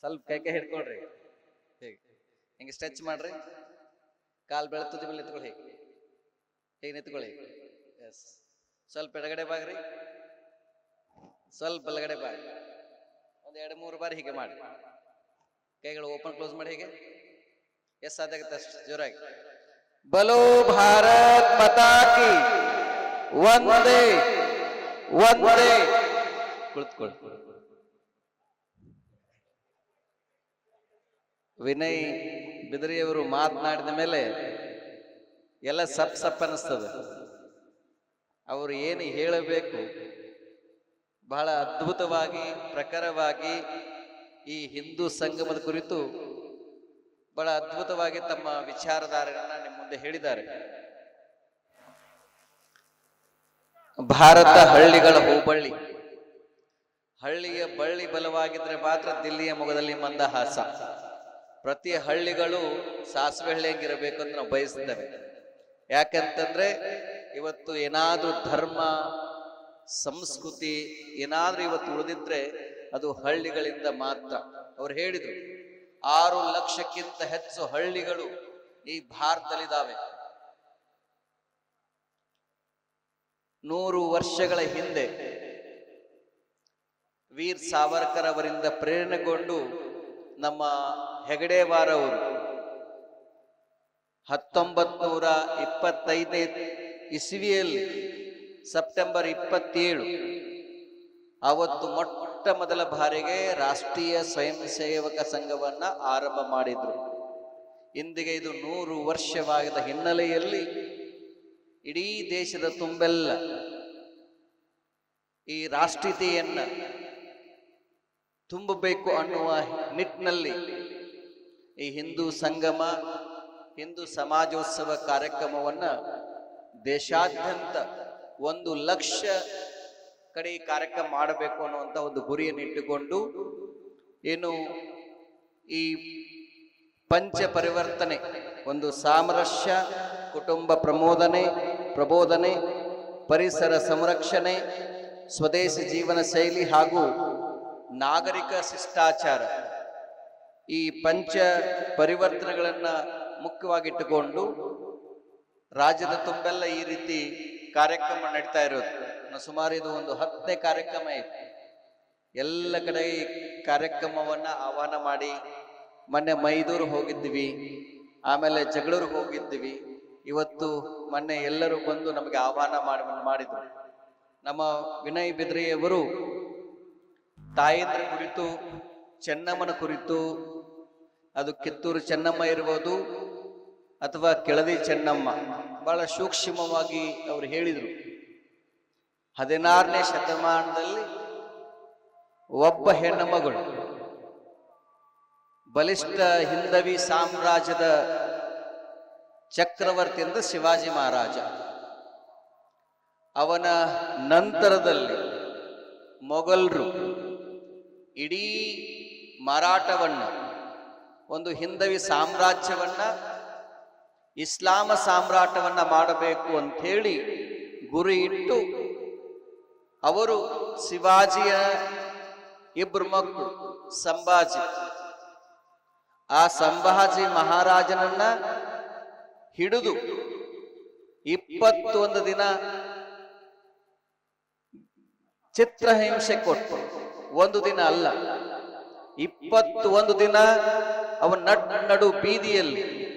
ಸ್ವಲ್ಪ ಕೈ ಕೈ ಹಿಡ್ಕೊಳ್ರಿ ಹೇಗೆ. ಹಿಂಗೆ ಸ್ಟ್ರೆಚ್ ಮಾಡ್ರಿ. ಕಾಲ್ ಬೆಳೆ ಮೇಲೆ ನಿಂತ್ಕೊಳ್ಳಿ ಹೇಗೆ. ಹೇಗೆ ನಿಂತ್ಕೊಳ್ಳಿ. ಎಸ್ ಸ್ವಲ್ಪ ಎಡಗಡೆ ಬಾಗ್ರಿ. ಸ್ವಲ್ಪ ಬಲಗಡೆ ಬಾಗಿ ಒಂದು ಎರಡು ಮೂರು ಬಾರಿ ಹೀಗೆ ಮಾಡಿ. ಕೈಗಳು ಓಪನ್ ಕ್ಲೋಸ್ ಮಾಡಿ ಹೀಗೆ. ಎಸ್ ಸಾಧ್ಯ ಆಗುತ್ತೆ ಅಷ್ಟು ಜೋರಾಗಿ. ಬಲೋ ಭಾರತ್ ಮಾತಾ ಕಿ. ಒಂದೇ. ಒಂದೇ. ಕುಳಿತುಕೊಳ್ಳಿ. ವಿನಯ್ ಬಿದರಿಯವರು ಮಾತನಾಡಿದ ಮೇಲೆ ಎಲ್ಲ ಸಪ್ ಸಪ್ ಅನ್ನಿಸ್ತದೆ. ಅವರು ಏನು ಹೇಳಬೇಕು? ಬಹಳ ಅದ್ಭುತವಾಗಿ, ಪ್ರಖರವಾಗಿ ಈ ಹಿಂದೂ ಸಂಗಮದ ಕುರಿತು ಬಹಳ ಅದ್ಭುತವಾಗಿ ತಮ್ಮ ವಿಚಾರಧಾರೆಗಳನ್ನ ನಿಮ್ಮ ಮುಂದೆ ಹೇಳಿದ್ದಾರೆ. ಭಾರತ ಹಳ್ಳಿಗಳ ಹೂಬಳ್ಳಿ. ಹಳ್ಳಿಯ ಬಳ್ಳಿ ಬಲವಾಗಿದ್ರೆ ಮಾತ್ರ ದಿಲ್ಲಿಯ ಮೊಗದಲ್ಲಿ ಮಂದಹಾಸ. ಪ್ರತಿ ಹಳ್ಳಿಗಳು ಸಾಸಿವೆ ಹಳ್ಳಿಯಂಗಿರಬೇಕು ಅಂತ ನಾವು ಬಯಸ್ತೇವೆ. ಯಾಕಂತಂದ್ರೆ ಇವತ್ತು ಏನಾದ್ರೂ ಧರ್ಮ, ಸಂಸ್ಕೃತಿ ಏನಾದ್ರೂ ಇವತ್ತು ಉಳಿದಿದ್ರೆ ಅದು ಹಳ್ಳಿಗಳಿಂದ ಮಾತ್ರ. ಅವ್ರು ಹೇಳಿದ್ರು, ಆರು ಲಕ್ಷಕ್ಕಿಂತ ಹೆಚ್ಚು ಹಳ್ಳಿಗಳು ಈ ಭಾರತದಲ್ಲಿದ್ದಾವೆ ನೂರು ವರ್ಷಗಳ ಹಿಂದೆ ವೀರ್ ಸಾವರ್ಕರ್ ಅವರಿಂದ ಪ್ರೇರಣೆಗೊಂಡು ನಮ್ಮ ಹೆಗಡೇವಾರ್ ಅವರು ಹತ್ತೊಂಬತ್ ನೂರ ಇಪ್ಪತ್ತೈದನೇ ಇಸ್ವಿಯಲ್ಲಿ ಸೆಪ್ಟೆಂಬರ್ ಇಪ್ಪತ್ತೇಳು. ಅವತ್ತು ಮೊಟ್ಟ ಮೊದಲ ಬಾರಿಗೆ ರಾಷ್ಟ್ರೀಯ ಸ್ವಯಂ ಸೇವಕ ಸಂಘವನ್ನ ಆರಂಭ ಮಾಡಿದ್ರು. ಇಂದಿಗೆ ಇದು ನೂರು ವರ್ಷವಾದ ಹಿನ್ನೆಲೆಯಲ್ಲಿ ಇಡೀ ದೇಶದ ತುಂಬೆಲ್ಲ ಈ ರಾಷ್ಟ್ರೀಯತೆಯನ್ನ ತುಂಬಬೇಕು ಅನ್ನುವ ನಿಟ್ಟಿನಲ್ಲಿ ಈ ಹಿಂದೂ ಸಂಗಮ, ಹಿಂದೂ ಸಮಾಜೋತ್ಸವ ಕಾರ್ಯಕ್ರಮವನ್ನ ದೇಶಾದ್ಯಂತ ಒಂದು ಲಕ್ಷ ಕಡೆ ಈ ಕಾರ್ಯಕ್ರಮ ಮಾಡಬೇಕು ಅನ್ನುವಂಥ ಒಂದು ಗುರಿಯನ್ನು ಇಟ್ಟುಕೊಂಡು ಏನು ಈ ಪಂಚ ಪರಿವರ್ತನೆ, ಒಂದು ಸಾಮರಸ್ಯ, ಕುಟುಂಬ ಪ್ರಮೋದನೆ, ಪ್ರಬೋಧನೆ, ಪರಿಸರ ಸಂರಕ್ಷಣೆ, ಸ್ವದೇಶಿ ಜೀವನ ಶೈಲಿ ಹಾಗೂ ನಾಗರಿಕ ಶಿಷ್ಟಾಚಾರ. ಈ ಪಂಚ ಪರಿವರ್ತನೆಗಳನ್ನ ಮುಖ್ಯವಾಗಿಟ್ಟುಕೊಂಡು ರಾಜ್ಯದ ತುಂಬೆಲ್ಲ ಈ ರೀತಿ ಕಾರ್ಯಕ್ರಮ ನಡೀತಾ ಇರೋದು. ಸುಮಾರು ಇದು ಒಂದು ಹತ್ತನೇ ಕಾರ್ಯಕ್ರಮ ಇದೆ. ಎಲ್ಲ ಕಡೆ ಈ ಕಾರ್ಯಕ್ರಮವನ್ನ ಆಹ್ವಾನ ಮಾಡಿ ಮೊನ್ನೆ ಮೈದೂರು ಹೋಗಿದ್ವಿ, ಆಮೇಲೆ ಜಗಳೂರು ಹೋಗಿದ್ವಿ. ಇವತ್ತು ಮೊನ್ನೆ ಎಲ್ಲರೂ ಬಂದು ನಮಗೆ ಆಹ್ವಾನ ಮಾಡಿ, ಮಾಡಿದ್ರು. ನಮ್ಮ ವಿನಯ್ ಬಿದ್ರೆಯವರು ತಾಯಂದ್ರ ಕುರಿತು, ಚೆನ್ನಮ್ಮನ ಕುರಿತು ಅದು ಕಿತ್ತೂರು ಚೆನ್ನಮ್ಮ ಇರ್ಬೋದು ಅಥವಾ ಕೆಳದಿ ಚೆನ್ನಮ್ಮ. ಬಹಳ ಸೂಕ್ಷ್ಮವಾಗಿ ಅವರು ಹೇಳಿದರು. ಹದಿನಾರನೇ ಶತಮಾನದಲ್ಲಿ ಒಬ್ಬ ಹೆಣ್ಣು ಮಗಳು, ಬಲಿಷ್ಠ ಹಿಂದವಿ ಸಾಮ್ರಾಜ್ಯದ ಚಕ್ರವರ್ತಿ ಅಂದ್ರೆ ಶಿವಾಜಿ ಮಹಾರಾಜ. ಅವನ ನಂತರದಲ್ಲಿ ಮೊಘಲರು ಇಡೀ ಮರಾಠವನ್ನ ಒಂದು ಹಿಂದವಿ ಸಾಮ್ರಾಜ್ಯವನ್ನ, ಇಸ್ಲಾಮ ಸಾಮ್ರಾಟವನ್ನ ಮಾಡಬೇಕು ಅಂತ ಹೇಳಿ ಗುರಿ ಇಟ್ಟು ಅವರು ಶಿವಾಜಿಯ ಇಬ್ಬರು ಮಕ್ಕಳು ಸಂಭಾಜಿ. ಆ ಸಂಭಾಜಿ ಮಹಾರಾಜನನ್ನ ಹಿಡಿದು ಇಪ್ಪತ್ತೊಂದು ದಿನ ಚಿತ್ರಹಿಂಸೆ ಕೊಟ್ಟು, ಒಂದು ದಿನ ಅಲ್ಲ ಇಪ್ಪತ್ತು ಒಂದು ದಿನ ಅವನ ನಡ್ ಬೀದಿಯಲ್ಲಿ,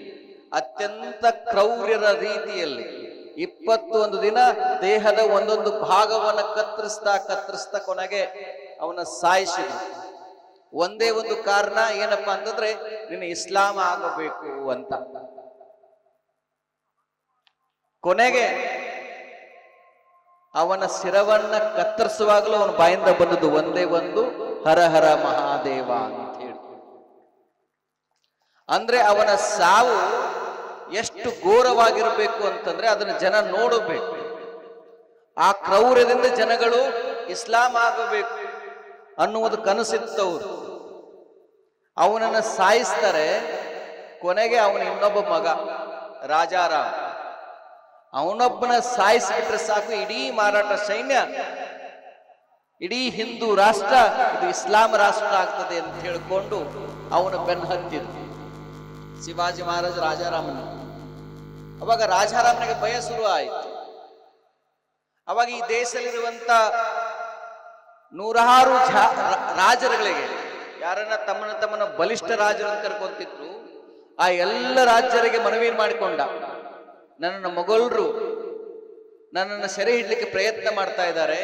ಅತ್ಯಂತ ಕ್ರೌರ್ಯರ ರೀತಿಯಲ್ಲಿ ಇಪ್ಪತ್ತೊಂದು ದಿನ ದೇಹದ ಒಂದೊಂದು ಭಾಗವನ್ನ ಕತ್ತರಿಸ್ತಾ ಕತ್ತರಿಸ್ತಾ ಕೊನೆಗೆ ಅವನ ಸಾಯಿಸಿದ. ಒಂದೇ ಒಂದು ಕಾರಣ ಏನಪ್ಪಾ ಅಂತಂದ್ರೆ, ನಿನ್ನ ಇಸ್ಲಾಂ ಆಗಬೇಕು ಅಂತ. ಕೊನೆಗೆ ಅವನ ಶಿರವನ್ನ ಕತ್ತರಿಸುವಾಗಲೂ ಅವನ ಬಾಯಿಂದ ಬಂದದ್ದು ಒಂದೇ ಒಂದು ಹರ ಹರ ಮಹಾದೇವ ಅಂದ್ರೆ ಅವನ ಸಾವು ಎಷ್ಟು ಘೋರವಾಗಿರಬೇಕು ಅಂತಂದ್ರೆ ಅದನ್ನು ಜನ ನೋಡಬೇಕು. ಆ ಕ್ರೌರ್ಯದಿಂದ ಜನಗಳು ಇಸ್ಲಾಂ ಆಗಬೇಕು ಅನ್ನುವುದು ಕನಸಿತ್ತವರು. ಅವನನ್ನು ಸಾಯಿಸ್ತಾರೆ, ಕೊನೆಗೆ ಅವನ ಇನ್ನೊಬ್ಬ ಮಗ ರಾಜಾರಾಮ್ ಅವನೊಬ್ಬನ ಸಾಯಿಸಿಬಿಟ್ರೆ ಸಾಕು, ಇಡೀ ಮಾರಾಟ ಸೈನ್ಯ. ಇಡೀ ಹಿಂದೂ ರಾಷ್ಟ್ರ, ಇದು ಇಸ್ಲಾಂ ರಾಷ್ಟ್ರ ಆಗ್ತದೆ ಅಂತ ಹೇಳಿಕೊಂಡು ಅವನು ಬೆನ್ನು ಹತ್ತಿದ ಶಿವಾಜಿ ಮಹಾರಾಜ ರಾಜಾರಾಮನ. ಅವಾಗ ರಾಜಾರಾಮನಿಗೆ ಭಯ ಶುರು ಆಯಿತು ಅವಾಗ ಈ ದೇಶದಲ್ಲಿರುವಂತ ನೂರಾರು ರಾಜರುಗಳಿಗೆ, ಯಾರನ್ನ ತಮ್ಮನ ತಮ್ಮನ ಬಲಿಷ್ಠ ರಾಜರು ಕರ್ಕೊಂತಿದ್ರು, ಆ ಎಲ್ಲ ರಾಜ್ಯರಿಗೆ ಮನವಿ ಮಾಡಿಕೊಂಡ. ನನ್ನ ಮೊಘಲರು ನನ್ನನ್ನು ಸೆರೆ ಹಿಡ್ಲಿಕ್ಕೆ ಪ್ರಯತ್ನ ಮಾಡ್ತಾ ಇದ್ದಾರೆ,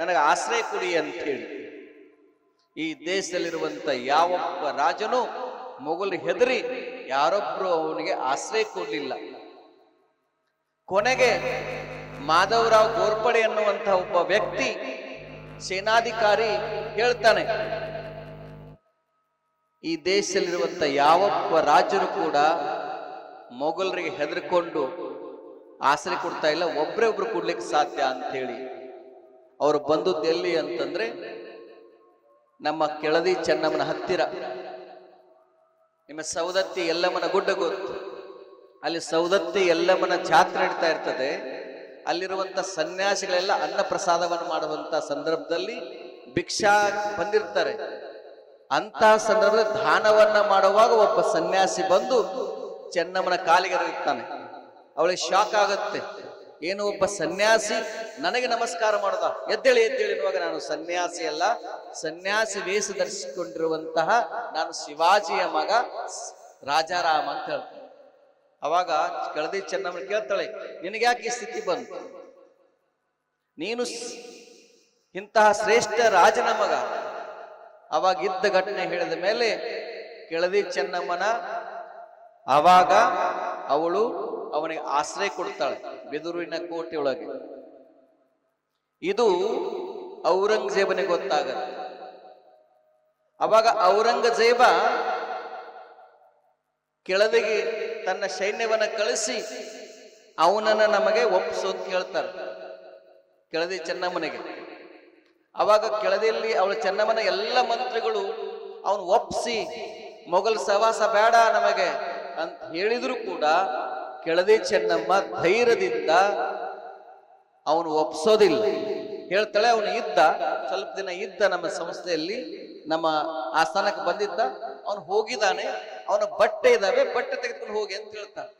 ನನಗೆ ಆಶ್ರಯ ಕೊಡಿ ಅಂತ ಹೇಳಿ. ಈ ದೇಶದಲ್ಲಿರುವಂತ ಯಾವೊಬ್ಬ ರಾಜನು ಮೊಘಲ್ ಹೆದರಿ ಯಾರೊಬ್ರು ಅವನಿಗೆ ಆಶ್ರಯ ಕೊಡಲಿಲ್ಲ. ಕೊನೆಗೆ ಮಾಧವರಾವ್ ಗೋರ್ಪಡೆ ಅನ್ನುವಂತಹ ಒಬ್ಬ ವ್ಯಕ್ತಿ ಸೇನಾಧಿಕಾರಿ ಹೇಳ್ತಾನೆ, ಈ ದೇಶದಲ್ಲಿರುವಂತ ಯಾವೊಬ್ಬ ರಾಜರು ಕೂಡ ಮೊಘಲರಿಗೆ ಹೆದರ್ಕೊಂಡು ಆಸರೆ ಕೊಡ್ತಾ ಇಲ್ಲ, ಒಬ್ರೇ ಒಬ್ರು ಕೊಡ್ಲಿಕ್ಕೆ ಸಾಧ್ಯ ಅಂತ ಹೇಳಿ ಅವರು ಬಂದದ್ದು ಎಲ್ಲಿ ಅಂತಂದ್ರೆ ನಮ್ಮ ಕೆಳದಿ ಚೆನ್ನಮ್ಮನ ಹತ್ತಿರ. ನಿಮ್ಮ ಸೌದತ್ತಿ ಎಲ್ಲಮ್ಮನ ಗುಡ್ಡ ಗೊತ್ತು. ಅಲ್ಲಿ ಸೌದತ್ತಿ ಎಲ್ಲಮ್ಮನ ಜಾತ್ರೆ ನಡೀತಾ ಇರ್ತದೆ. ಅಲ್ಲಿರುವಂತ ಸನ್ಯಾಸಿಗಳೆಲ್ಲ ಅನ್ನ ಪ್ರಸಾದವನ್ನು ಮಾಡುವಂತ ಸಂದರ್ಭದಲ್ಲಿ ಭಿಕ್ಷಾ ಬಂದಿರ್ತಾರೆ. ಅಂತಹ ಸಂದರ್ಭದಲ್ಲಿ ದಾನವನ್ನ ಮಾಡುವಾಗ ಒಬ್ಬ ಸನ್ಯಾಸಿ ಬಂದು ಚೆನ್ನಮ್ಮನ ಕಾಲಿಗೆ ಇರ್ತಾನೆ ಅವಳಿಗೆ ಶಾಕ್ ಆಗುತ್ತೆ. ಏನು ಒಬ್ಬ ಸನ್ಯಾಸಿ ನನಗೆ ನಮಸ್ಕಾರ ಮಾಡದ. ಎದ್ದೇಳಿ ಎದ್ದೇಳಿ ಎನ್ನುವಾಗ ನಾನು ಸನ್ಯಾಸಿ ಅಲ್ಲ. ಸನ್ಯಾಸಿ ವೇಷ ಧರಿಸಿಕೊಂಡಿರುವಂತಹ ನಾನು ಶಿವಾಜಿಯ ಮಗ ರಾಜಾರಾಮ ಅಂತ ಹೇಳ್ತಾನೆ. ಅವಾಗ ಕಳದಿ ಚೆನ್ನಮ್ಮ ಕೇಳ್ತಾಳೆ, ನಿನಗೆ ಯಾಕೆ ಈ ಸ್ಥಿತಿ ಬಂತು? ನೀನು ಇಂತಹ ಶ್ರೇಷ್ಠ ರಾಜನ ಮಗ. ಅವಾಗ ಇದ್ದ ಘಟನೆ ಹೇಳಿದ ಮೇಲೆ ಕೆಳದಿ ಚೆನ್ನಮ್ಮನ ಆವಾಗ ಅವಳು ಅವನಿಗೆ ಆಶ್ರಯ ಕೊಡ್ತಾಳೆ. ಬಿದುರಿನ ಕೋಟೆಯೊಳಗೆ. ಇದು ಔರಂಗಜೇಬನಿಗೆ ಗೊತ್ತಾಗತ್ತೆ. ಅವಾಗ ಔರಂಗಜೇಬ ಕೆಳದಿಗೆ ತನ್ನ ಸೈನ್ಯವನ್ನ ಕಳಿಸಿ ಅವನನ್ನ ನಮಗೆ ಒಪ್ಪಿಸು ಅಂತ ಹೇಳ್ತಾರೆ. ಕೆಳದಿ ಚೆನ್ನಮ್ಮನಿಗೆ. ಅವಾಗ ಕೆಳದಿಯಲ್ಲಿ ಅವಳ ಚೆನ್ನಮ್ಮನ ಎಲ್ಲ ಮಂತ್ರಿಗಳು ಅವನು ಒಪ್ಪಿಸಿ ಮೊಘಲ್ ಸವಾಸ ಬೇಡ ನಮಗೆ ಅಂತ ಹೇಳಿದ್ರು ಕೂಡ ಕೆಳದಿ ಚೆನ್ನಮ್ಮ ಧೈರ್ಯದಿಂದ ಅವನು ಒಪ್ಸೋದಿಲ್ಲ. ಹೇಳ್ತಾಳೆ, ಅವನು ಇದ್ದ, ಸ್ವಲ್ಪ ದಿನ ಇದ್ದ ನಮ್ಮ ಸಂಸ್ಥೆಯಲ್ಲಿ, ನಮ್ಮ ಆಸ್ಥಾನಕ್ಕೆ ಬಂದಿದ್ದ, ಅವನು ಹೋಗಿದ್ದಾನೆ, ಅವನ ಬಟ್ಟೆ ಇದಾವೆ, ಬಟ್ಟೆ ತೆಗೆದುಕೊಂಡು ಹೋಗಿ ಅಂತ ಹೇಳ್ತಾನೆ.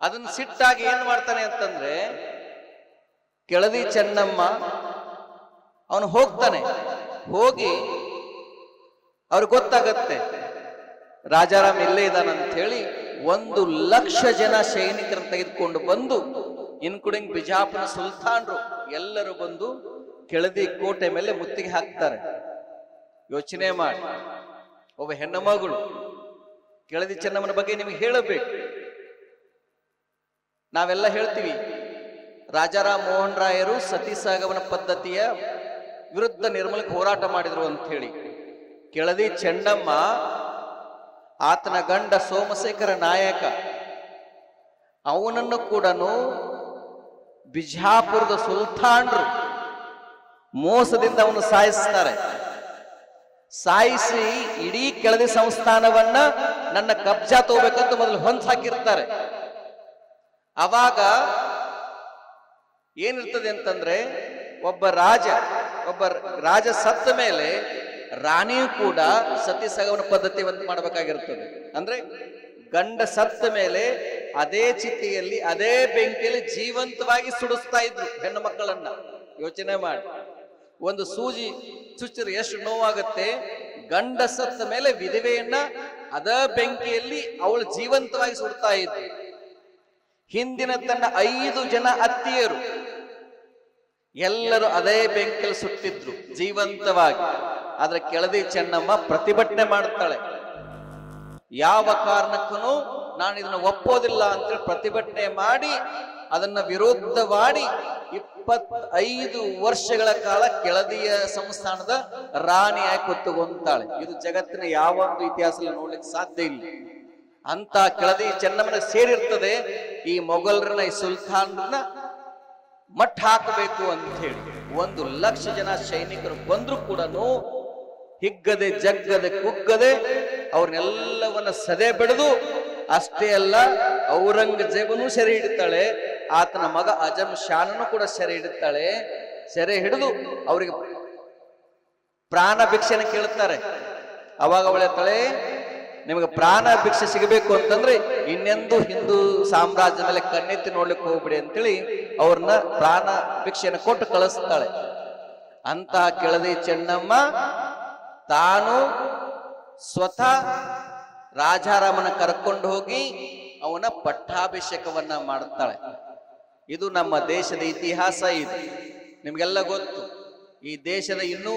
ಅದನ್ನ ಸಿಟ್ಟಾಗಿ ಏನ್ ಮಾಡ್ತಾನೆ ಅಂತಂದ್ರೆ, ಕೆಳದಿ ಚೆನ್ನಮ್ಮ ಅವನು ಹೋಗ್ತಾನೆ. ಹೋಗಿ ಅವ್ರಿಗೆ ಗೊತ್ತಾಗತ್ತೆ, ರಾಜಾರಾಮ್ ಇಲ್ಲೇ ಇದ್ದಾನಂತ ಹೇಳಿ ಒಂದು ಲಕ್ಷ ಜನ ಸೈನಿಕರನ್ನು ತೆಗೆದುಕೊಂಡು ಬಂದು ಇನ್ಕ್ಲೂಡಿಂಗ್ ಬಿಜಾಪುರ ಸುಲ್ತಾನರು ಎಲ್ಲರೂ ಬಂದು ಕೆಳದಿ ಕೋಟೆ ಮೇಲೆ ಮುತ್ತಿಗೆ ಹಾಕ್ತಾರೆ. ಯೋಚನೆ ಮಾಡಿ. ಒಬ್ಬ ಹೆಣ್ಣು ಮಗಳು, ಕೆಳದಿ ಚೆನ್ನಮ್ಮನ ಬಗ್ಗೆ ನಿಮಗೆ ಹೇಳಬೇಕು. ನಾವೆಲ್ಲ ಹೇಳ್ತೀವಿ, ರಾಜಾರಾಮ್ ಮೋಹನ್ ರಾಯರು ಸತಿ ಸಾಗವನ ಪದ್ಧತಿಯ ವಿರುದ್ಧ ನಿರ್ಮಲಕ್ಕೆ ಹೋರಾಟ ಮಾಡಿದ್ರು ಅಂತ ಹೇಳಿ ಕೆಳದಿ ಚೆನ್ನಮ್ಮ ಆತನ ಗಂಡ ಸೋಮಶೇಖರ ನಾಯಕ, ಅವನನ್ನು ಕೂಡ ಬಿಜಾಪುರದ ಸುಲ್ತಾನ್ರು ಮೋಸದಿಂದ ಅವನು ಸಾಯಿಸ್ತಾರೆ. ಸಾಯಿಸಿ ಇಡೀ ಕೆಳದಿ ಸಂಸ್ಥಾನವನ್ನ ನನ್ನ ಕಬ್ಜಾ ತಗೋಬೇಕಂತ ಮೊದಲು ಹೊಂದ್ ಹಾಕಿರ್ತಾರೆ. ಅವಾಗ ಏನಿರ್ತದೆ ಅಂತಂದ್ರೆ, ಒಬ್ಬ ರಾಜ ಒಬ್ಬ ರಾಜ ಸತ್ತ ಮೇಲೆ ರಾಣಿಯು ಕೂಡ ಸತಿ ಸಗಮನ ಪದ್ಧತಿ ಒಂದು ಮಾಡಬೇಕಾಗಿರ್ತದೆ. ಅಂದ್ರೆ ಗಂಡ ಸತ್ತ ಮೇಲೆ ಅದೇ ಚಿತೆಯಲ್ಲಿ ಅದೇ ಬೆಂಕಿಯಲ್ಲಿ ಜೀವಂತವಾಗಿ ಸುಡಿಸ್ತಾ ಇದ್ರು ಹೆಣ್ಣು ಮಕ್ಕಳನ್ನ. ಯೋಚನೆ ಮಾಡಿ. ಒಂದು ಸೂಜಿ ಚುಚ್ಚಿದ್ರೆ ಎಷ್ಟು ನೋವಾಗುತ್ತೆ? ಗಂಡ ಸತ್ತ ಮೇಲೆ ವಿಧವೆಯನ್ನ ಅದ ಬೆಂಕಿಯಲ್ಲಿ ಅವಳು ಜೀವಂತವಾಗಿ ಸುಡ್ತಾ ಇದ್ರು ಹಿಂದಿನ ತನ್ನ ಐದು ಜನ ಅತ್ತಿಯರು ಎಲ್ಲರೂ ಅದೇ ಬೆಂಕಿಯಲ್ಲಿ ಸುಟ್ಟಿದ್ರು ಜೀವಂತವಾಗಿ. ಆದ್ರೆ ಕೆಳದಿ ಚೆನ್ನಮ್ಮ ಪ್ರತಿಭಟನೆ ಮಾಡ್ತಾಳೆ. ಯಾವ ಕಾರಣಕ್ಕೂ ನಾನು ಇದನ್ನ ಒಪ್ಪೋದಿಲ್ಲ ಅಂತೇಳಿ ಪ್ರತಿಭಟನೆ ಮಾಡಿ, ಅದನ್ನ ವಿರೋಧವಾಡಿ ಇಪ್ಪತ್ತೈದು ವರ್ಷಗಳ ಕಾಲ ಕೆಳದಿಯ ಸಂಸ್ಥಾನದ ರಾಣಿಯಾಗಿ ಕೊತ್ತುಕೊಂತಾಳೆ ಇದು ಜಗತ್ತಿನ ಯಾವ ಒಂದು ಇತಿಹಾಸದಲ್ಲಿ ನೋಡ್ಲಿಕ್ಕೆ ಸಾಧ್ಯ ಇಲ್ಲ. ಅಂತ ಕೆಳದಿ ಚೆನ್ನಮ್ಮನ ಸೇರಿರ್ತದೆ, ಈ ಮೊಘಲರನ್ನ, ಈ ಸುಲ್ತಾನರನ್ನ ಮಠ ಹಾಕಬೇಕು ಅಂತ ಹೇಳಿ. ಒಂದು ಲಕ್ಷ ಜನ ಸೈನಿಕರು ಬಂದ್ರು ಕೂಡ ಹಿಗ್ಗದೆ, ಜಗ್ಗದೆ, ಕುಗ್ಗದೆ ಅವ್ರನ್ನೆಲ್ಲವನ್ನ ಸದೆ ಬೆಳೆದು ಅಷ್ಟೇ ಅಲ್ಲ, ಔರಂಗಜೇಬನು ಸೆರೆ ಹಿಡಿತಾಳೆ, ಆತನ ಮಗ ಅಜಮ್ ಶಾನನು ಕೂಡ ಸೆರೆ ಹಿಡಿತಾಳೆ, ಸೆರೆ ಹಿಡಿದು ಅವರಿಗೆ ಪ್ರಾಣ ಭಿಕ್ಷೆನ ಕೇಳುತ್ತಾರೆ. ಅವಾಗ ಅವಳೆತ್ತಾಳೆ ನಿಮಗೆ ಪ್ರಾಣ ಭಿಕ್ಷೆ ಸಿಗಬೇಕು ಅಂತಂದ್ರೆ ಇನ್ನೆಂದು ಹಿಂದೂ ಸಾಮ್ರಾಜ್ಯದಲ್ಲಿ ಕಣ್ಣೆತ್ತಿ ನೋಡ್ಲಿಕ್ಕೆ ಹೋಗ್ಬಿಡಿ ಅಂತೇಳಿ ಅವ್ರನ್ನ ಪ್ರಾಣ ಭಿಕ್ಷೆಯನ್ನು ಕೊಟ್ಟು ಕಳಿಸ್ತಾಳೆ. ಅಂತಹ ಕೆಳದಿ, ಚೆನ್ನಮ್ಮ ತಾನು ಸ್ವತಃ ರಾಜಾರಾಮನ ಕರ್ಕೊಂಡು ಹೋಗಿ ಅವನ ಪಟ್ಟಾಭಿಷೇಕವನ್ನ ಮಾಡುತ್ತಾಳೆ ಇದು ನಮ್ಮ ದೇಶದ ಇತಿಹಾಸ ಇದು. ನಿಮಗೆಲ್ಲ ಗೊತ್ತು. ಈ ದೇಶದ ಇನ್ನೂ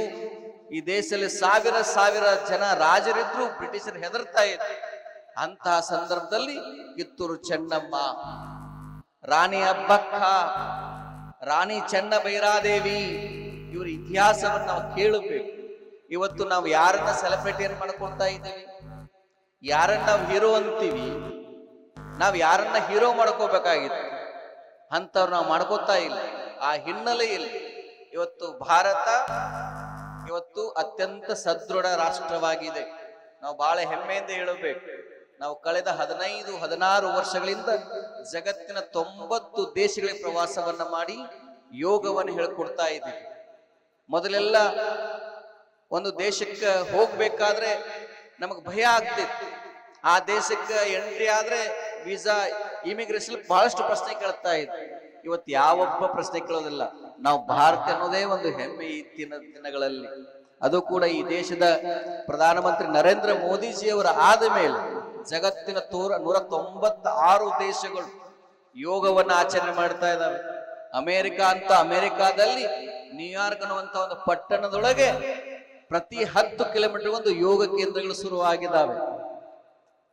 ಈ ದೇಶದಲ್ಲಿ ಸಾವಿರ ಸಾವಿರ ಜನ ರಾಜರಿದ್ರು ಬ್ರಿಟಿಷರು ಹೆದರ್ತಾ ಇದ್ರು. ಅಂತಹ ಸಂದರ್ಭದಲ್ಲಿ ಕಿತ್ತೂರು ಚೆನ್ನಮ್ಮ, ರಾಣಿ ಅಬ್ಬಕ್ಕ, ರಾಣಿ ಚೆನ್ನ ಭೈರಾದೇವಿ ಇವರ ಇತಿಹಾಸವನ್ನು ನಾವು ಕೇಳಬೇಕು. ಇವತ್ತು ನಾವು ಯಾರನ್ನ ಸೆಲೆಬ್ರಿಟಿಯನ್ನು ಮಾಡ್ಕೊಳ್ತಾ ಇದ್ದೀವಿ? ಯಾರನ್ನ ನಾವು ಹೀರೋ ಅಂತೀವಿ? ನಾವು ಯಾರನ್ನ ಹೀರೋ ಮಾಡ್ಕೋಬೇಕಾಗಿತ್ತು? ಅಂಥವ್ರು ನಾವು ಮಾಡ್ಕೋತಾ ಇಲ್ಲ. ಆ ಹಿನ್ನೆಲೆಯಲ್ಲಿ ಇವತ್ತು ಭಾರತ ಇವತ್ತು ಅತ್ಯಂತ ಸದೃಢ ರಾಷ್ಟ್ರವಾಗಿದೆ. ನಾವು ಬಹಳ ಹೆಮ್ಮೆಯಿಂದ ಹೇಳಬೇಕು. ನಾವು ಕಳೆದ ಹದಿನೈದು, ಹದಿನಾರು ವರ್ಷಗಳಿಂದ ಜಗತ್ತಿನ ತೊಂಬತ್ತು ದೇಶಗಳಿಗೆ ಪ್ರವಾಸವನ್ನ ಮಾಡಿ ಯೋಗವನ್ನು ಹೇಳ್ಕೊಡ್ತಾ ಇದ್ದೀವಿ. ಮೊದಲೆಲ್ಲ ಒಂದು ದೇಶಕ್ಕೆ ಹೋಗ್ಬೇಕಾದ್ರೆ ನಮಗೆ ಭಯ ಆಗ್ತಿತ್ತು. ಆ ದೇಶಕ್ಕೆ ಎಂಟ್ರಿ ಆದ್ರೆ ವೀಸಾ ಇಮಿಗ್ರೇಷನ್ ಬಹಳಷ್ಟು ಪ್ರಶ್ನೆ ಕೇಳ್ತಾ ಇತ್ತು ಇವತ್ತು ಯಾವೊಬ್ಬ ಪ್ರಶ್ನೆ ಕೇಳೋದಿಲ್ಲ. ನಾವು ಭಾರತ ಅನ್ನೋದೇ ಒಂದು ಹೆಮ್ಮೆ ಇತ್ತಿನ ದಿನಗಳಲ್ಲಿ. ಅದು ಕೂಡ ಈ ದೇಶದ ಪ್ರಧಾನಮಂತ್ರಿ ನರೇಂದ್ರ ಮೋದಿಜಿಯವರ ಆದ ಮೇಲೆ ಜಗತ್ತಿನ ತೋರ ನೂರ ತೊಂಬತ್ತ ಆರು ದೇಶಗಳು ಯೋಗವನ್ನ ಆಚರಣೆ ಮಾಡ್ತಾ ಇದ್ದಾವೆ. ಅಮೆರಿಕ ಅಂತ ಅಮೆರಿಕಾದಲ್ಲಿ ನ್ಯೂಯಾರ್ಕ್ ಅನ್ನುವಂತ ಒಂದು ಪಟ್ಟಣದೊಳಗೆ ಪ್ರತಿ ಹತ್ತು ಕಿಲೋಮೀಟರ್ ಒಂದು ಯೋಗ ಕೇಂದ್ರಗಳು ಶುರುವಾಗಿದ್ದಾವೆ.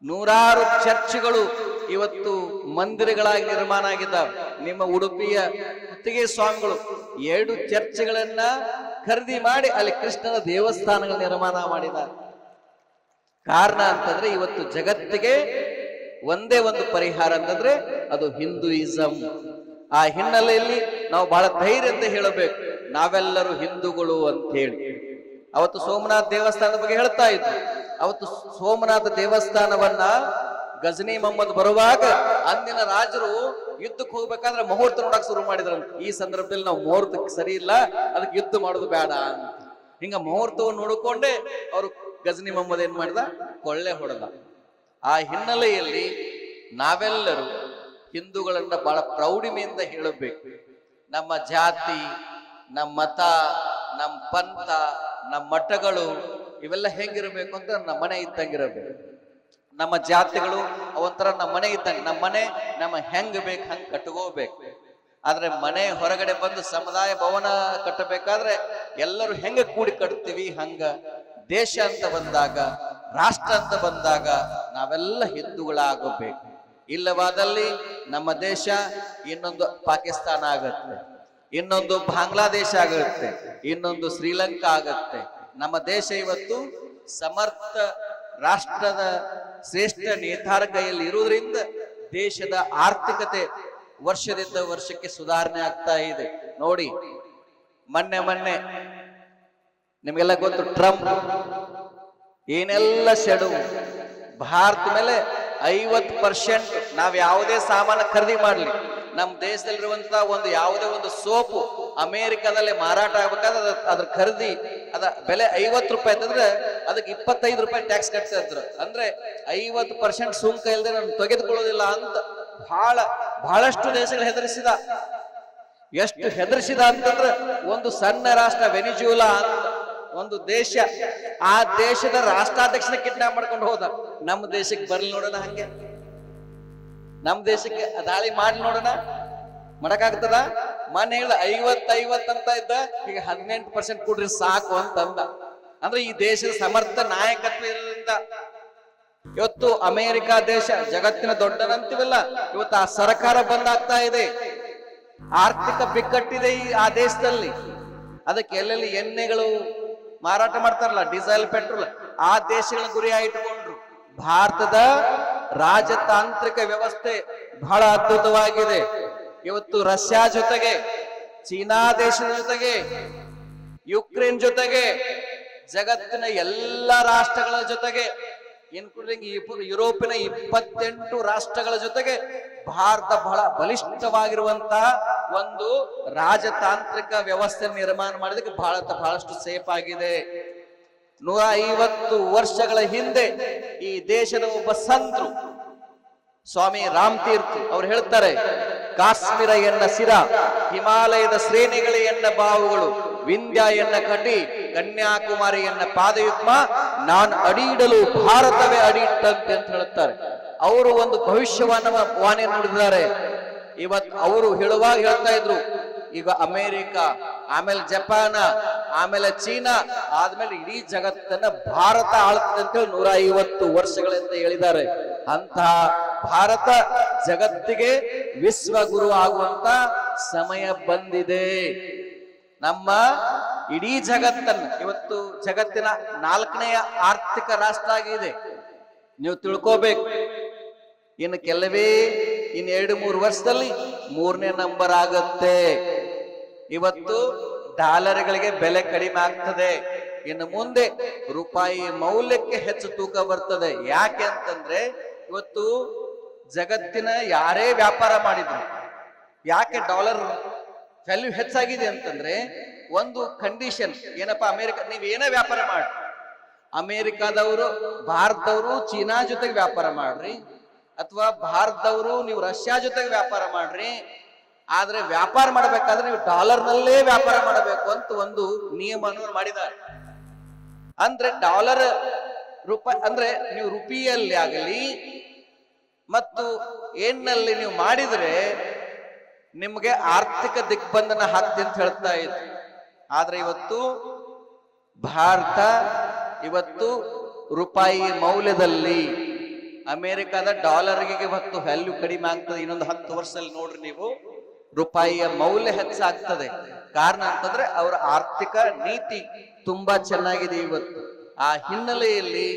ನೂರಾರು ಚರ್ಚ್ಗಳು ಇವತ್ತು ಮಂದಿರಗಳಾಗಿ ನಿರ್ಮಾಣ ಆಗಿದ್ದಾವೆ. ನಿಮ್ಮ ಉಡುಪಿಯ ಕುತ್ತಿಗೆ ಸ್ವಾಮಿಗಳು ಎರಡು ಚರ್ಚ್ಗಳನ್ನ ಖರೀದಿ ಮಾಡಿ ಅಲ್ಲಿ ಕೃಷ್ಣನ ದೇವಸ್ಥಾನಗಳ ನಿರ್ಮಾಣ ಮಾಡಿದ್ದಾರೆ. ಕಾರಣ ಅಂತಂದ್ರೆ ಇವತ್ತು ಜಗತ್ತಿಗೆ ಒಂದೇ ಒಂದು ಪರಿಹಾರ ಅಂತಂದ್ರೆ ಅದು ಹಿಂದೂಯಿಸಂ. ಆ ಹಿನ್ನೆಲೆಯಲ್ಲಿ ನಾವು ಬಹಳ ಧೈರ್ಯ ಅಂತ ಹೇಳಬೇಕು. ನಾವೆಲ್ಲರೂ ಹಿಂದೂಗಳು ಅಂತ ಹೇಳಿ. ಅವತ್ತು ಸೋಮನಾಥ ದೇವಸ್ಥಾನದ ಬಗ್ಗೆ ಹೇಳ್ತಾ ಇದ್ರು. ಅವತ್ತು ಸೋಮನಾಥ ದೇವಸ್ಥಾನವನ್ನ ಗಜನಿ ಮೊಹಮ್ಮದ್ ಬರುವಾಗ ಅಂದಿನ ರಾಜರು ಯುದ್ಧಕ್ಕೆ ಹೋಗ್ಬೇಕಾದ್ರೆ ಮುಹೂರ್ತ ನೋಡಕ್ ಶುರು ಮಾಡಿದ್ರು ಈ ಸಂದರ್ಭದಲ್ಲಿ ನಾವು ಮುಹೂರ್ತಕ್ಕೆ ಸರಿ ಇಲ್ಲ, ಅದಕ್ಕೆ ಯುದ್ಧ ಮಾಡೋದು ಬೇಡ ಅಂತ. ಹಿಂಗ ಮುಹೂರ್ತವನ್ನು ನೋಡಿಕೊಂಡೆ ಅವರು ಗಜನಿ ಮೊಹಮ್ಮದ್ ಏನ್ ಮಾಡಿದ? ಕೊಳ್ಳೆ ಹೊಡೆದ. ಆ ಹಿನ್ನೆಲೆಯಲ್ಲಿ ನಾವೆಲ್ಲರೂ ಹಿಂದೂಗಳನ್ನ ಬಹಳ ಪ್ರೌಢಿಮೆಯಿಂದ ಹೇಳಬೇಕು. ನಮ್ಮ ಜಾತಿ, ನಮ್ಮ ಮತ, ನಮ್ಮ ಪಂಥ ನಮ್ಮ ಮಠಗಳು ಇವೆಲ್ಲ ಹೆಂಗಿರಬೇಕು ಅಂತ ನಮ್ಮ ಮನೆ ಇದ್ದಂಗಿರಬೇಕು. ನಮ್ಮ ಜಾತಿಗಳು ಅವಂತರ ನಮ್ಮ ಮನೆ ಇದ್ದಂಗೆ, ನಮ್ಮ ಮನೆ ನಮ್ಮ ಹೆಂಗ್ ಬೇಕು, ಹಂಗ್ ಕಟ್ಕೋಬೇಕು. ಆದ್ರೆ ಮನೆ ಹೊರಗಡೆ ಬಂದು ಸಮುದಾಯ ಭವನ ಕಟ್ಟಬೇಕಾದ್ರೆ ಎಲ್ಲರೂ ಹೆಂಗ ಕೂಡಿ ಕಟ್ತೀವಿ, ಹಂಗ? ದೇಶ ಅಂತ ಬಂದಾಗ, ರಾಷ್ಟ್ರ ಅಂತ ಬಂದಾಗ ನಾವೆಲ್ಲ ಹಿಂದೂಗಳಾಗಬೇಕು. ಇಲ್ಲವಾದಲ್ಲಿ ನಮ್ಮ ದೇಶ ಇನ್ನೊಂದು ಪಾಕಿಸ್ತಾನ ಆಗತ್ತೆ. ಇನ್ನೊಂದು ಬಾಂಗ್ಲಾದೇಶ ಆಗುತ್ತೆ, ಇನ್ನೊಂದು ಶ್ರೀಲಂಕಾ ಆಗುತ್ತೆ. ನಮ್ಮ ದೇಶ ಇವತ್ತು ಸಮರ್ಥ ರಾಷ್ಟ್ರದ ಶ್ರೇಷ್ಠ ನಿರ್ಧಾರ ಕೈಯಲ್ಲಿ ಇರುವುದರಿಂದ ದೇಶದ ಆರ್ಥಿಕತೆ ವರ್ಷದಿಂದ ವರ್ಷಕ್ಕೆ ಸುಧಾರಣೆ ಆಗ್ತಾ ಇದೆ. ನೋಡಿ, ಮೊನ್ನೆ ಮೊನ್ನೆ ನಿಮಗೆಲ್ಲ ಗೊತ್ತು, ಟ್ರಂಪ್ ಏನೆಲ್ಲ ಸೆಡು ಭಾರತ ಮೇಲೆ ಐವತ್ತು ಪರ್ಸೆಂಟ್ ನಾವ್ ಯಾವುದೇ ಸಾಮಾನು ಖರೀದಿ ಮಾಡ್ಲಿ. ನಮ್ಮ ದೇಶದಲ್ಲಿರುವಂತ ಒಂದು ಯಾವುದೇ ಒಂದು ಸೋಪು ಅಮೇರಿಕಾದಲ್ಲಿ ಮಾರಾಟ ಆಗ್ಬೇಕಾದ್ರೆ ಅದ್ರ- ಖರೀದಿ, ಅದ ಬೆಲೆ ಐವತ್ತು ರೂಪಾಯಿ ಅಂತಂದ್ರೆ ಅದಕ್ಕೆ ಇಪ್ಪತ್ತೈದು ರೂಪಾಯಿ ಟ್ಯಾಕ್ಸ್ ಕಟ್ತಾ ಇದ್ರು ಅಂದ್ರೆ ಐವತ್ತು ಪರ್ಸೆಂಟ್ ಸುಂಕ ಇಲ್ಲದೆ ನಾನು ತೆಗೆದುಕೊಳ್ಳೋದಿಲ್ಲ ಅಂತ ಬಹಳ ಬಹಳಷ್ಟು ದೇಶಗಳು ಹೆದರಿಸಿದ. ಎಷ್ಟು ಹೆದರಿಸಿದ ಅಂತಂದ್ರೆ ಒಂದು ಸಣ್ಣ ರಾಷ್ಟ್ರ ವೆನಿಜುಲಾ ಅಂತ ಒಂದು ದೇಶ, ಆ ದೇಶದ ರಾಷ್ಟ್ರಾಧ್ಯಕ್ಷನ ಕಿಡ್ನಾಪ್ ಮಾಡ್ಕೊಂಡು ಹೋದ. ನಮ್ಮ ದೇಶಕ್ಕೆ ಬರ್ಲಿ ನೋಡೋಣ ಹಂಗೆ. ನಮ್ಮ ದೇಶಕ್ಕೆ ದಾಳಿ ಮಾಡಿ ನೋಡೋಣ. ಮಾಡಕ್ಕಾಗ್ತದ? ಮನೆ ಹೇಳ ಐವತ್ ಐವತ್ ಅಂತ ಇದ್ದ, ಈಗ ಹದಿನೆಂಟು ಪರ್ಸೆಂಟ್ ಕೊಡ್ರಿ ಸಾಕು ಅಂತ ಅಂದ ಅಂದ್ರೆ ಈ ದೇಶದ ಸಮರ್ಥ ನಾಯಕತ್ವ ಇರೋದ್ರಿಂದ. ಇವತ್ತು ಅಮೆರಿಕ ದೇಶ ಜಗತ್ತಿನ ದೊಡ್ಡದಂತೀವಲ್ಲ, ಇವತ್ತು ಆ ಸರ್ಕಾರ ಬಂದಾಗ್ತಾ ಇದೆ. ಆರ್ಥಿಕ ಬಿಕ್ಕಟ್ಟಿದೆ ಈ ಆ ದೇಶದಲ್ಲಿ. ಅದಕ್ಕೆ ಎಲ್ಲೆಲ್ಲಿ ಎಣ್ಣೆಗಳು ಮಾರಾಟ ಮಾಡ್ತಾರಲ್ಲ, ಡೀಸೆಲ್, ಪೆಟ್ರೋಲ್, ಆ ದೇಶಗಳ ಗುರಿಯಾಗಿಟ್ಟುಕೊಂಡ್ರು ಭಾರತದ ರಾಜತಾಂತ್ರಿಕ ವ್ಯವಸ್ಥೆ ಬಹಳ ಅದ್ಭುತವಾಗಿದೆ. ಇವತ್ತು ರಷ್ಯಾ ಜೊತೆಗೆ, ಚೀನಾ ದೇಶದ ಜೊತೆಗೆ, ಯುಕ್ರೇನ್ ಜೊತೆಗೆ, ಜಗತ್ತಿನ ಎಲ್ಲ ರಾಷ್ಟ್ರಗಳ ಜೊತೆಗೆ ಇನ್ಕ್ಲೂಡಿಂಗ್ ಯುರೋಪಿನ ಇಪ್ಪತ್ತೆಂಟು ರಾಷ್ಟ್ರಗಳ ಜೊತೆಗೆ ಭಾರತ ಬಹಳ ಬಲಿಷ್ಠವಾಗಿರುವಂತಹ ಒಂದು ರಾಜತಾಂತ್ರಿಕ ವ್ಯವಸ್ಥೆ ನಿರ್ಮಾಣ ಮಾಡೋದಕ್ಕೆ ಭಾರತ ಬಹಳಷ್ಟು ಸೇಫ್ ಆಗಿದೆ. ನೂರ ಐವತ್ತು ವರ್ಷಗಳ ಹಿಂದೆ ಈ ದೇಶದ ಒಬ್ಬ ಸಂತರು, ಸ್ವಾಮಿ ರಾಮ್ ತೀರ್ಥ ಅವ್ರು ಹೇಳ್ತಾರೆ, ಕಾಶ್ಮೀರ ಎನ್ನ ಸಿರ ಹಿಮಾಲಯದ ಶ್ರೇಣಿಗಳ ಎನ್ನ ಬಾವುಗಳು, ವಿಂಧ್ಯ ಎನ್ನ ಕಟಿ, ಕನ್ಯಾಕುಮಾರಿ ಎನ್ನ ಪಾದಯುಗ್ಮ, ನಾನು ಅಡಿಯಿಡಲು ಭಾರತವೇ ಅಡಿ ಇಟ್ಟಂತೆ ಅಂತ ಹೇಳುತ್ತಾರೆ ಅವರು ಒಂದು ಭವಿಷ್ಯವನ್ನ ವಾಣಿ ನುಡಿದಿದ್ದಾರೆ ಇವತ್ ಅವರು ಹೇಳುವಾಗ ಹೇಳ್ತಾ ಇದ್ರು ಈಗ ಅಮೇರಿಕ, ಆಮೇಲೆ ಜಪಾನ, ಆಮೇಲೆ ಚೀನಾ, ಆದ್ಮೇಲೆ ಇಡೀ ಜಗತ್ತನ್ನ ಭಾರತ ಆಳುತ್ತದೆ ಅಂತ ಹೇಳಿ ನೂರ ಐವತ್ತು ವರ್ಷಗಳಿಂದ ಹೇಳಿದ್ದಾರೆ. ಅಂತಹ ಭಾರತ ಜಗತ್ತಿಗೆ ವಿಶ್ವ ಗುರು ಆಗುವಂತ ಸಮಯ ಬಂದಿದೆ. ನಮ್ಮ ಇಡೀ ಜಗತ್ತನ್ನ, ಇವತ್ತು ಜಗತ್ತಿನ ನಾಲ್ಕನೆಯ ಆರ್ಥಿಕ ರಾಷ್ಟ್ರ ಆಗಿದೆ. ನೀವು ತಿಳ್ಕೋಬೇಕು. ಇನ್ನು ಕೆಲವೇ, ಇನ್ನು ಎರಡು ಮೂರು ವರ್ಷದಲ್ಲಿ ಮೂರನೇ ನಂಬರ್ ಆಗತ್ತೆ. ಇವತ್ತು ಡಾಲರ್ಗಳಿಗೆ ಬೆಲೆ ಕಡಿಮೆ ಆಗ್ತದೆ. ಇನ್ನು ಮುಂದೆ ರೂಪಾಯಿ ಮೌಲ್ಯಕ್ಕೆ ಹೆಚ್ಚು ತೂಕ ಬರ್ತದೆ. ಯಾಕೆ ಅಂತಂದ್ರೆ ಇವತ್ತು ಜಗತ್ತಿನ ಯಾರೇ ವ್ಯಾಪಾರ ಮಾಡಿದ್ರು, ಯಾಕೆ ಡಾಲರ್ ವ್ಯಾಲ್ಯೂ ಹೆಚ್ಚಾಗಿದೆ ಅಂತಂದ್ರೆ ಒಂದು ಕಂಡೀಷನ್, ಏನಪ್ಪಾ ಅಮೆರಿಕ, ನೀವ್ ಏನೇ ವ್ಯಾಪಾರ ಮಾಡಿ ಅಮೆರಿಕಾದವರು, ಭಾರತದವರು ಚೀನಾ ಜೊತೆಗೆ ವ್ಯಾಪಾರ ಮಾಡ್ರಿ, ಅಥವಾ ಭಾರತದವರು, ನೀವು ರಷ್ಯಾ ಜೊತೆಗೆ ವ್ಯಾಪಾರ ಮಾಡ್ರಿ ಆದ್ರೆ ವ್ಯಾಪಾರ ಮಾಡಬೇಕಾದ್ರೆ ನೀವು ಡಾಲರ್ನಲ್ಲೇ ವ್ಯಾಪಾರ ಮಾಡಬೇಕು ಅಂತ ಒಂದು ನಿಯಮವನ್ನು ಮಾಡಿದ್ದಾರೆ. ಅಂದ್ರೆ ಡಾಲರ್ ರೂಪಾಯಿ, ಅಂದ್ರೆ ನೀವು ರುಪಿಯಲ್ಲಿ ಆಗಲಿ ಮತ್ತು ಏನಲ್ಲಿ ನೀವು ಮಾಡಿದ್ರೆ ನಿಮಗೆ ಆರ್ಥಿಕ ದಿಗ್ಬಂಧನ ಹಾಕ್ತಿ ಅಂತ ಹೇಳ್ತಾ ಇತ್ತು ಆದ್ರೆ ಇವತ್ತು ಭಾರತ ಇವತ್ತು ರೂಪಾಯಿ ಮೌಲ್ಯದಲ್ಲಿ ಅಮೆರಿಕದ ಡಾಲರ್ಗೆ ಇವತ್ತು ವ್ಯಾಲ್ಯೂ ಕಡಿಮೆ ಆಗ್ತದೆ. ಇನ್ನೊಂದು ಹತ್ತು ವರ್ಷದಲ್ಲಿ ನೋಡ್ರಿ ನೀವು. ರೂಪಾಯಿಯ ಮೌಲ್ಯ ಹೆಚ್ಚಾಗ್ತದೆ. ಕಾರಣ ಅಂತಂದ್ರೆ ಅವರ ಆರ್ಥಿಕ ನೀತಿ ತುಂಬಾ ಚೆನ್ನಾಗಿದೆ ಇವತ್ತು. ಆ ಹಿನ್ನೆಲೆಯಲ್ಲಿ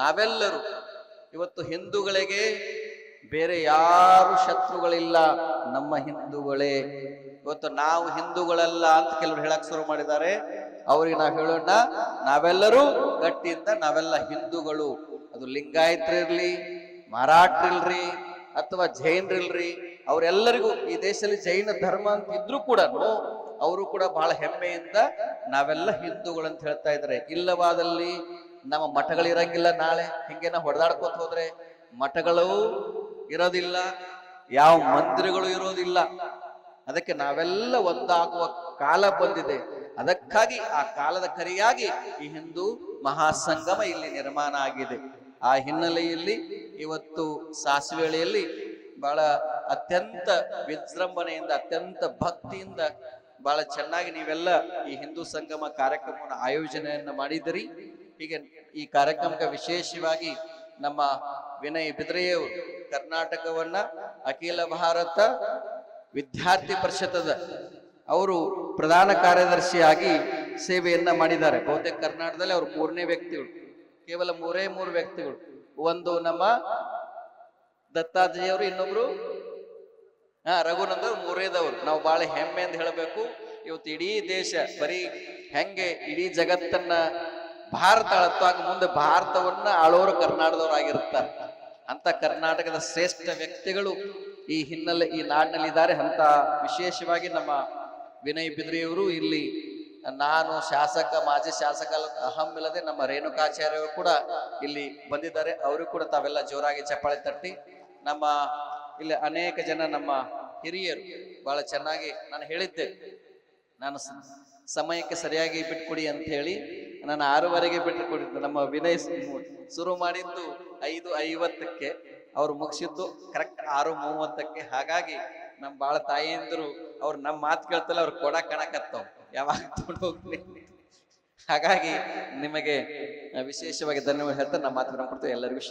ನಾವೆಲ್ಲರೂ ಇವತ್ತು ಹಿಂದೂಗಳಿಗೆ ಬೇರೆ ಯಾರು ಶತ್ರುಗಳಿಲ್ಲ, ನಮ್ಮ ಹಿಂದೂಗಳೇ. ಇವತ್ತು ನಾವು ಹಿಂದೂಗಳಲ್ಲ ಅಂತ ಕೆಲವರು ಹೇಳಕ್ ಶುರು ಮಾಡಿದ್ದಾರೆ. ಅವ್ರಿಗೆ ನಾವು ಹೇಳೋಣ ನಾವೆಲ್ಲರೂ ಗಟ್ಟಿಯಿಂದ ನಾವೆಲ್ಲ ಹಿಂದೂಗಳು. ಅದು ಲಿಂಗಾಯತ್ರಿರ್ಲಿ ಮರಾಠ್ರಿಲ್ರಿ ಅಥವಾ ಜೈನರಿಲ್ರಿ ಅವರೆಲ್ಲರಿಗೂ ಈ ದೇಶದಲ್ಲಿ ಜೈನ ಧರ್ಮ ಅಂತ ಇದ್ರು ಕೂಡ ಅವರು ಕೂಡ ಬಹಳ ಹೆಮ್ಮೆಯಿಂದ ನಾವೆಲ್ಲ ಹಿಂದೂಗಳು ಅಂತ ಹೇಳ್ತಾ ಇದ್ದಾರೆ. ಇಲ್ಲವಾದಲ್ಲಿ ನಮ್ಮ ಮಠಗಳಿರಂಗಿಲ್ಲ ನಾಳೆ. ಹಿಂಗೆ ನಾವು ಹೊಡೆದಾಡ್ಕೋತ ಹೋದ್ರೆ ಮಠಗಳು ಇರೋದಿಲ್ಲ, ಯಾವ ಮಂದಿರಗಳು ಇರೋದಿಲ್ಲ. ಅದಕ್ಕೆ ನಾವೆಲ್ಲ ಒಂದಾಗುವ ಕಾಲ ಬಂದಿದೆ. ಅದಕ್ಕಾಗಿ ಆ ಕಾಲದ ಕರಿಯಾಗಿ ಈ ಹಿಂದೂ ಮಹಾಸಂಗಮ ಇಲ್ಲಿ ನಿರ್ಮಾಣ ಆಗಿದೆ. ಆ ಹಿನ್ನೆಲೆಯಲ್ಲಿ ಇವತ್ತು ಸಾಸಿವೆಳೆಯಲ್ಲಿ ಬಹಳ ಅತ್ಯಂತ ವಿಜೃಂಭಣೆಯಿಂದ, ಅತ್ಯಂತ ಭಕ್ತಿಯಿಂದ ಬಹಳ ಚೆನ್ನಾಗಿ ನೀವೆಲ್ಲ ಈ ಹಿಂದೂ ಸಂಗಮ ಕಾರ್ಯಕ್ರಮವನ್ನು ಆಯೋಜನೆಯನ್ನ ಮಾಡಿದಿರಿ ಹೀಗೆ ಈ ಕಾರ್ಯಕ್ರಮಕ್ಕೆ ವಿಶೇಷವಾಗಿ ನಮ್ಮ ವಿನಯ್ ಬಿದ್ರೆಯವರು ಕರ್ನಾಟಕವನ್ನ, ಅಖಿಲ ಭಾರತ ವಿದ್ಯಾರ್ಥಿ ಪರಿಷತ್ತದ ಅವರು ಪ್ರಧಾನ ಕಾರ್ಯದರ್ಶಿಯಾಗಿ ಸೇವೆಯನ್ನ ಮಾಡಿದ್ದಾರೆ. ಬಹುತೇಕ ಕರ್ನಾಟಕದಲ್ಲಿ ಅವರು ಮೂರನೇ ವ್ಯಕ್ತಿಗಳು, ಕೇವಲ ಮೂರೇ ಮೂರು ವ್ಯಕ್ತಿಗಳು. ಒಂದು ನಮ್ಮ ದತ್ತಾತ್ರೇಯವರು, ಇನ್ನೊಬ್ರು ಹಾ ರಘುನಂದರ್ ಮೂರೇದವರು. ನಾವು ಬಹಳ ಹೆಮ್ಮೆ ಅಂತ ಹೇಳಬೇಕು, ಇವತ್ತು ಇಡೀ ದೇಶ ಬರೀ ಹೆಂಗೆ ಇಡೀ ಜಗತ್ತನ್ನ ಭಾರತ ಅಳತ್ವಾಗ ಮುಂದೆ ಭಾರತವನ್ನ ಆಳೋರು ಕರ್ನಾಟಕದವ್ರು ಆಗಿರ್ತಾರೆ ಅಂತ ಕರ್ನಾಟಕದ ಶ್ರೇಷ್ಠ ವ್ಯಕ್ತಿಗಳು ಈ ಹಿನ್ನೆಲೆ, ಈ ನಾಡಿನಲ್ಲಿ ಇದ್ದಾರೆ ಅಂತ ವಿಶೇಷವಾಗಿ ನಮ್ಮ ವಿನಯ್ ಬಿದ್ರಿಯವರು. ಇಲ್ಲಿ ನಾನು ಶಾಸಕ, ಮಾಜಿ ಶಾಸಕ, ಅಹಂ ಇಲ್ಲದೆ ನಮ್ಮ ರೇಣುಕಾಚಾರ್ಯರು ಕೂಡ ಇಲ್ಲಿ ಬಂದಿದ್ದಾರೆ. ಅವರು ಕೂಡ ತಾವೆಲ್ಲ ಜೋರಾಗಿ ಚಪ್ಪಾಳೆ ತಟ್ಟಿ. ನಮ್ಮ ಇಲ್ಲಿ ಅನೇಕ ಜನ ನಮ್ಮ ಹಿರಿಯರು ಬಹಳ ಚೆನ್ನಾಗಿ ನಾನು ಹೇಳಿದ್ದೆ. ನಾನು ಸಮಯಕ್ಕೆ ಸರಿಯಾಗಿ ಬಿಟ್ಕೊಡಿ ಅಂತ ಹೇಳಿ ನಾನು ಆರೂವರೆಗೆ ಬಿಟ್ಟುಕೊಡಿದ್ದೆ ನಮ್ಮ ವಿನಯ್ ಶುರು ಮಾಡಿದ್ದು ಐದು ಐವತ್ತಕ್ಕೆ. ಅವ್ರು ಮುಗಿಸಿದ್ದು ಕರೆಕ್ಟ್ ಆರು ಮೂವತ್ತಕ್ಕೆ. ಹಾಗಾಗಿ ನಮ್ಮ ಬಾಳ ತಾಯಿಯಂದ್ರು ಅವ್ರು ನಮ್ಮ ಮಾತು ಕೇಳ್ತಲ್ಲ ಅವ್ರು ಕೊಡ ಕಣಕತ್ತವ್ ಯಾವಾಗ ಹೋಗ್ಲಿ? ಹಾಗಾಗಿ ನಿಮಗೆ ವಿಶೇಷವಾಗಿ ಧನ್ಯವಾದ ಹೇಳ್ತಾ ನಮ್ಮ ಮಾತು ಕೊಡ್ತೇವೆ ಎಲ್ಲರಿಗೂ